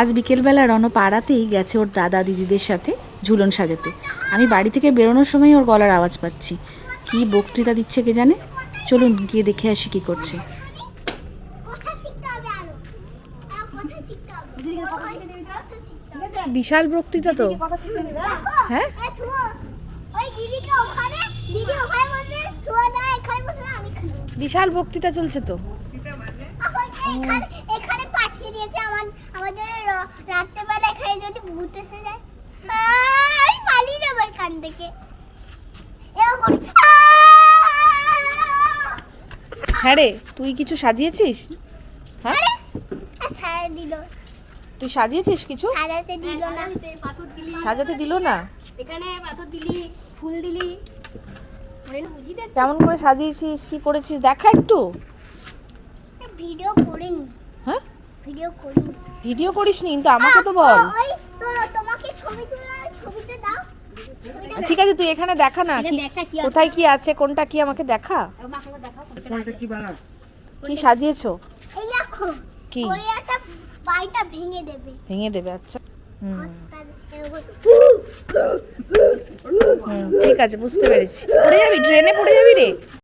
আজ বিকেলবেলা রণ পাড়াতেই গেছে ওর দাদা দিদিদের সাথে ঝুলন সাজাতে। আমি বাড়ি থেকে বেরোনোর সময় ওর গলার আওয়াজ পাচ্ছি। কি বক্তৃতা দিচ্ছে কে জানে? চলুন গিয়ে দেখে আসি কি করছে। বিশাল বক্তৃতা তো। হ্যাঁ। বিশাল বক্তৃতা চলছে তো। এখন এখানে এখানে পাঠিয়ে দিয়েছে আমার আমাদের রাত্রেবেলা এখানে যদি ভূত এসে যায়। আমি পালিয়ে যাব এখান থেকে। হ্যাঁ রে তুই কিছু সাজিয়েছিস? হ্যাঁ? দিল। তুই সাজিয়েছিস কিছু? সাজাতে দিল না। সাজাতে দিল না? এখানে পাথর দিলি ফুল দিলি। না কেমন করে সাজিয়েছিস কি করেছিস দেখা একটু। ভিডিও করিনি হ্যাঁ ভিডিও করিনি। ভিডিও করিস নি কিন্তু আমাকে তো বল। তো তোমাকে ছবি তোলা ছবিতে দাও। ঠিক আছে তুই এখানে দেখা না কি- কি কোথায় কি আছে কোনটা কি আমাকে দেখা? মাকে একবার দেখাও কি সাজিয়েছো? এই দেখো কি? কোরিয়াটা পাইটা ভেঙে দেবে। ভেঙে দেবে আচ্ছা। ঠিক আছে বুঝতে পেরেছি। পড়ে যাবি ট্রেনে পড়ে যাবি রে?